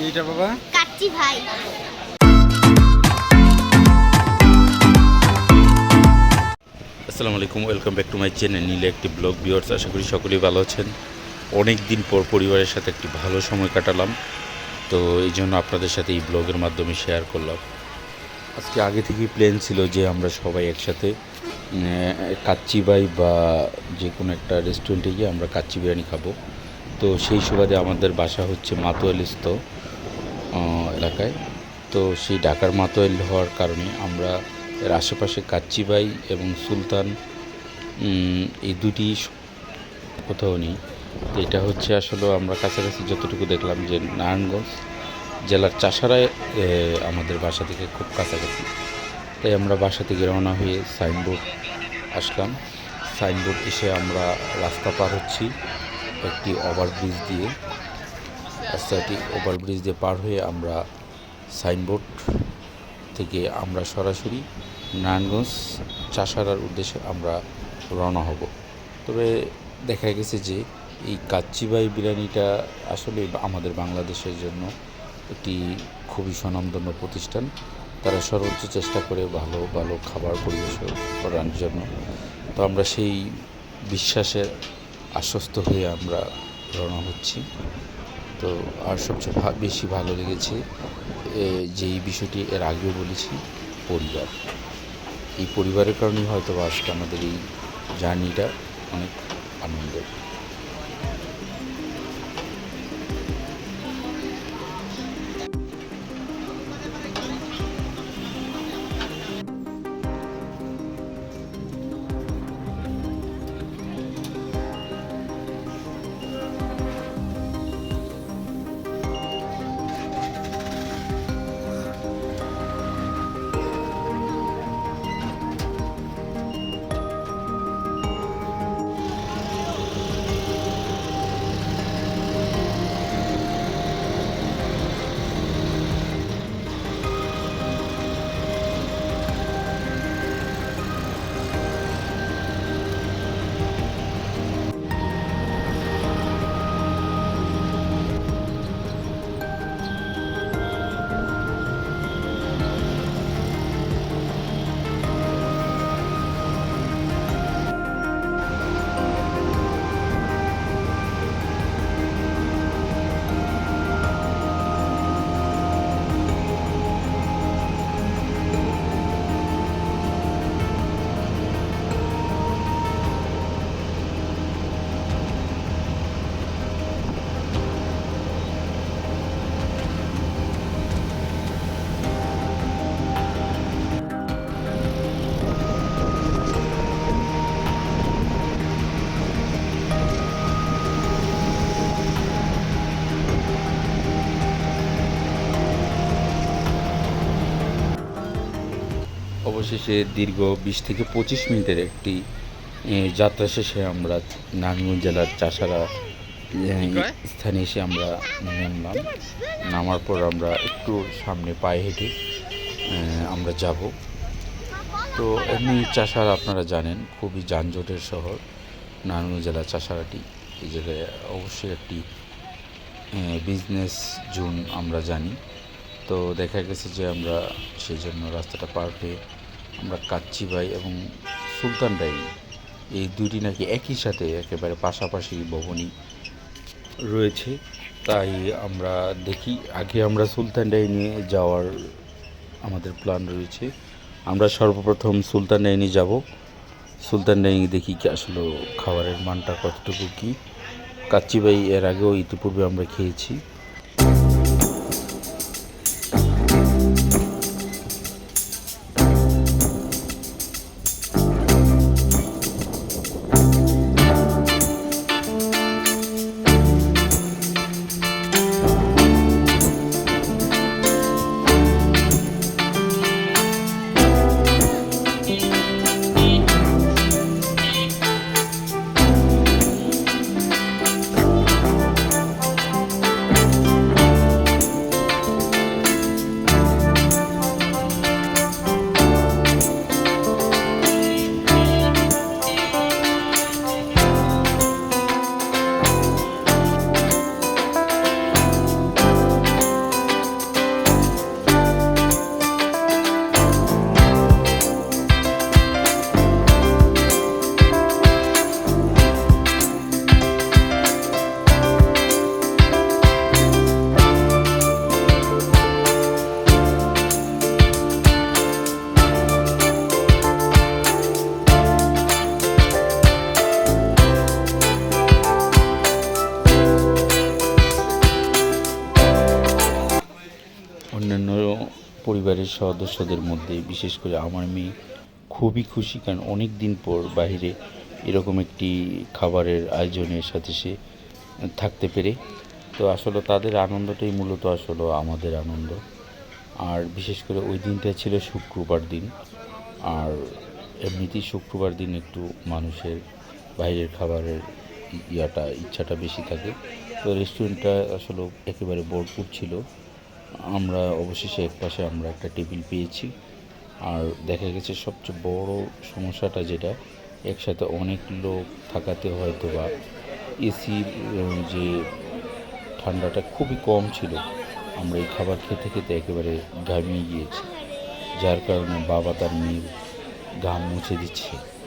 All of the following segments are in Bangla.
কি এটা বাবা? কাচ্চি ভাই। আসসালামু আলাইকুম welcome back to my channel. নীলে একটি ব্লগ ভিউয়ার্স আশা করি সকলেই ভালো আছেন। অনেক দিন পর পরিবারের সাথে একটি ভালো সময় কাটালাম। তো এই জন্য আপনাদের সাথে এই ব্লগের মাধ্যমে শেয়ার করলাম। আজকে আগে থেকেই প্ল্যান ছিল যে আমরা সবাই একসাথে উম, কাচ্চি বাই বা যে কোনো একটা রেস্টুরেন্টে গিয়ে আমরা কাচ্চি বিরিয়ানি খাব। তো সেই সুবাদে আমাদের বাসা হচ্ছে মাতোয়ালিস্ত এলাকায়। তো সেই ঢাকার মাতোয়াল হওয়ার কারণে আমরা এর আশেপাশে কাচ্চিবাই এবং সুলতান এই দুটি কোথাও নেই। এটা হচ্ছে আসলে আমরা কাছাকাছি যতটুকু দেখলাম যে নারায়ণগঞ্জ জেলার চাষারায় আমাদের বাসা থেকে খুব কাছাকাছি। তাই আমরা বাসা থেকে রওনা হয়ে সাইনবোর্ড আসলাম। সাইনবোর্ড এসে আমরা রাস্তা পার হচ্ছি একটি ওভারব্রিজ দিয়ে। রাস্তাটি ওভারব্রিজ দিয়ে পার হয়ে আমরা সাইনবোর্ড থেকে আমরা সরাসরি নারায়ণগঞ্জ চাষারার উদ্দেশ্যে আমরা রওনা হব। তবে দেখা গেছে যে এই কাচ্চিবাই বিরিয়ানিটা আসলে আমাদের বাংলাদেশের জন্য একটি খুবই স্বনামধন্য প্রতিষ্ঠান। তারা সর্বোচ্চ চেষ্টা করে ভালো ভালো খাবার পরিবেশন করার জন্য। তো আমরা সেই বিশ্বাসের আশ্বস্ত হয়ে আমরা রওনা হচ্ছি। তো আর সবচেয়ে বেশি ভালো লেগেছে যেই বিষয়টি এর আগেও বলেছি, পরিবার। এই পরিবারের কারণেই হয়তো আজকে আমাদের এই জার্নিটা অনেক আনন্দের। অবশেষে দীর্ঘ বিশ থেকে পঁচিশ মিনিটের একটি যাত্রা শেষে আমরা নারায়ণগঞ্জ জেলার চাষারা স্থানে এসে আমরা নামলাম। নামার পর আমরা একটু সামনে পায়ে হেঁটে আমরা যাব। তো এমনি চাষার আপনারা জানেন খুবই যানজটের শহর। নারায়ণগঞ্জ জেলার চাষারাটি এই জায়গায় অবশ্যই একটি বিজনেস জোন আমরা জানি। তো দেখা গেছে যে আমরা সেই জন্য রাস্তাটা পার হয়ে আমরা কাচ্চিবাই এবং সুলতান ডাইরি এই দুটি নাকি একই সাথে একেবারে পাশাপাশি ভবনই রয়েছে। তাই আমরা দেখি, আগে আমরা সুলতান ডাইরি নিয়ে যাওয়ার আমাদের প্ল্যান রয়েছে। আমরা সর্বপ্রথম সুলতান ডাইনি যাব। সুলতান ডাইনি দেখি কি আসলে খাবারের মানটা কতটুকু কী। কাচ্চিবাই এর আগেও ইতিপূর্বে আমরা খেয়েছি। সদস্যদের মধ্যে, বিশেষ করে আমার মেয়ে, খুবই খুশি কারণ অনেক দিন পর বাইরে এরকম একটি খাবারের আয়োজনের সাথে সে থাকতে পেরে। তো আসলে তাদের আনন্দটাই মূলত আসলে আমাদের আনন্দ। আর বিশেষ করে ওই দিনটা ছিল শুক্রবার দিন। আর এমনিতেই শুক্রবার দিন একটু মানুষের বাইরের খাবারের ইয়াটা, ইচ্ছাটা বেশি থাকে। তো রেস্টুরেন্টটা আসলে একেবারে ভরপুর ছিল। আমরা অবশেষে এক পাশে আমরা একটা টেবিল পেয়েছি। আর দেখা গেছে সবচেয়ে বড় সমস্যাটা যেটা, একসাথে অনেক লোক থাকাতে হয়তো বা এসির যে ঠান্ডাটা খুবই কম ছিল, আমরা এই খাবার খেতে খেতে একেবারে ঘামিয়ে গিয়েছি। যার কারণে বাবা তার মেয়ের ঘাম মুছে দিচ্ছে।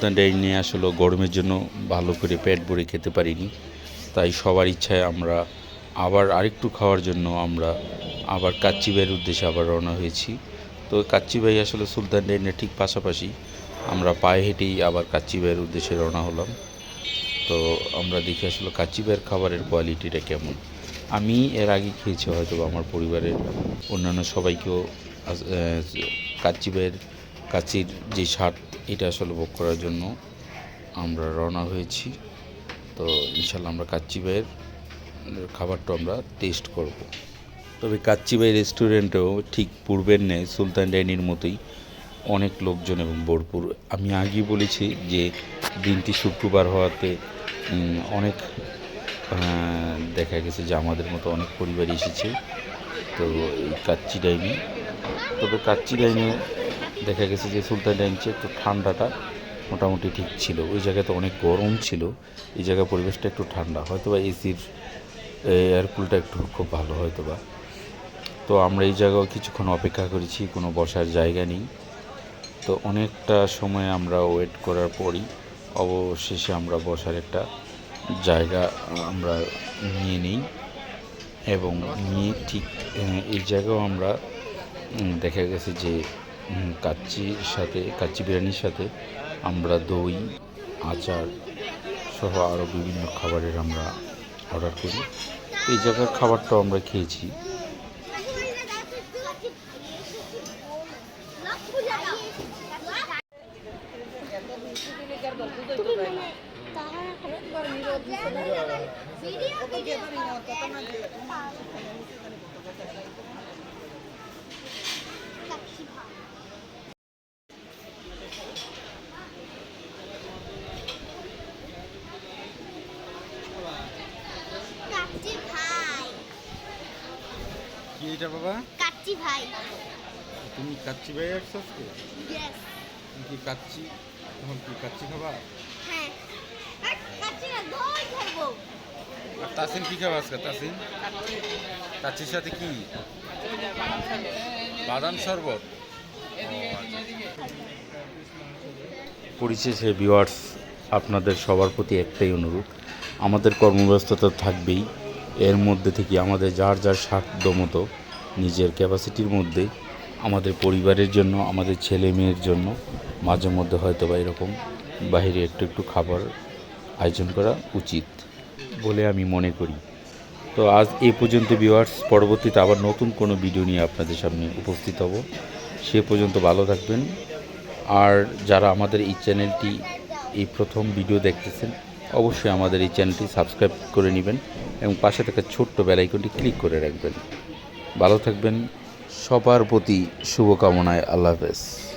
আমরা সুলতান ডাইনে আসলে গরমের জন্য ভালো করে পেট ভরে খেতে পারিনি। তাই সবার ইচ্ছায় আমরা আবার আরেকটু খাওয়ার জন্য আমরা আবার কাচ্চি ভাইয়ের উদ্দেশ্যে আবার রওনা হয়েছি। তো কাচ্চি ভাই আসলে সুলতান ডাইনের ঠিক পাশাপাশি আমরা পায়ে হেঁটেই আবার কাচ্চি ভাইয়ের উদ্দেশ্যে রওনা হলাম। তো আমরা দেখি আসলে কাচ্চি ভাইয়ের খাবারের কোয়ালিটিটা কেমন। আমি এর আগে খেয়েছি হয়তো আমার পরিবারের অন্যান্য সবাইকেও কাচ্চি ভাইয়ের কাচির যে স্বাদ এটা আসলে ভোগ করার জন্য আমরা রওনা হয়েছি। তো ইনশাল্লাহ আমরা কাচ্চি ভাইয়ের খাবারটা আমরা টেস্ট করব। তবে কাচ্চি ভাই রেস্টুরেন্টেও ঠিক পূর্বের নেয় সুলতান ডাইনির মতোই অনেক লোকজন এবং ভরপুর। আমি আগেই বলেছি যে দিনটি শুক্রবার হওয়াতে অনেক দেখা গেছে যে আমাদের মতো অনেক পরিবার এসেছে। তো এই কাচ্চি ডাইনি, তবে কাচ্চি ডাইনে দেখা গেছে যে সুলতান ডাইন একটু ঠান্ডাটা মোটামুটি ঠিক ছিল। ওই জায়গাতে অনেক গরম ছিল, এই জায়গার পরিবেশটা একটু ঠান্ডা। হয়তো বা এসির এয়ারকুলটা একটু খুব ভালো হয়তো বা তো আমরা এই জায়গাও কিছুক্ষণ অপেক্ষা করেছি, কোনো বসার জায়গা নেই। তো অনেকটা সময় আমরা ওয়েট করার পরই অবশেষে আমরা বসার একটা জায়গা আমরা নিয়ে নিই এবং নিয়ে ঠিক এই জায়গাও আমরা দেখা গেছে যে কাচ্চির সাথে, কাচ্চি বিরিয়ানির সাথে আমরা দই, আচার সহ আরও বিভিন্ন খাবারের আমরা অর্ডার করি। এই জায়গার খাবারটাও আমরা খেয়েছি কাচ্চি ভাই কি এটা বাবা? কাচ্চি ভাই। তুমি কাচ্চি ভাই আসছো আজকে? ইয়েস তুমি কি কাচ্চি? এখন কি কাচ্চি খাবা হ্যাঁ। কাচ্চি না দই খাব। আর তাসিন কি খাবা আজকে তাসিন? কাচ্চির সাথে কি? বাদাম শরবত। পরিশেষে ভিওয়ার্স আপনাদের সবার প্রতি একটাই অনুরোধ। আমাদের কর্মব্যস্ততা থাকবেই। এর মধ্যে থেকে আমাদের যার যার সাধ্য মতো নিজের ক্যাপাসিটির মধ্যে আমাদের পরিবারের জন্য, আমাদের ছেলে মেয়ের জন্য, মাঝে মধ্যে হয়তো বা এরকম বাইরে একটু একটু খাবার আয়োজন করা উচিত বলে আমি মনে করি। তো আজ এই পর্যন্ত ভিউয়ার্স পরবর্তীতে আবার নতুন কোনো ভিডিও নিয়ে আপনাদের সামনে উপস্থিত হব। সে পর্যন্ত ভালো থাকবেন। আর যারা আমাদের এই চ্যানেলটি এই প্রথম ভিডিও দেখতেছেন, অবশ্যই আমাদের এই চ্যানেলটি সাবস্ক্রাইব করে নেবেন এবং পাশে থাকা ছোট্ট বেলাইকনটি ক্লিক করে রাখবেন। ভালো থাকবেন। সবার প্রতি শুভকামনায় আল্লাহ হাফেজ।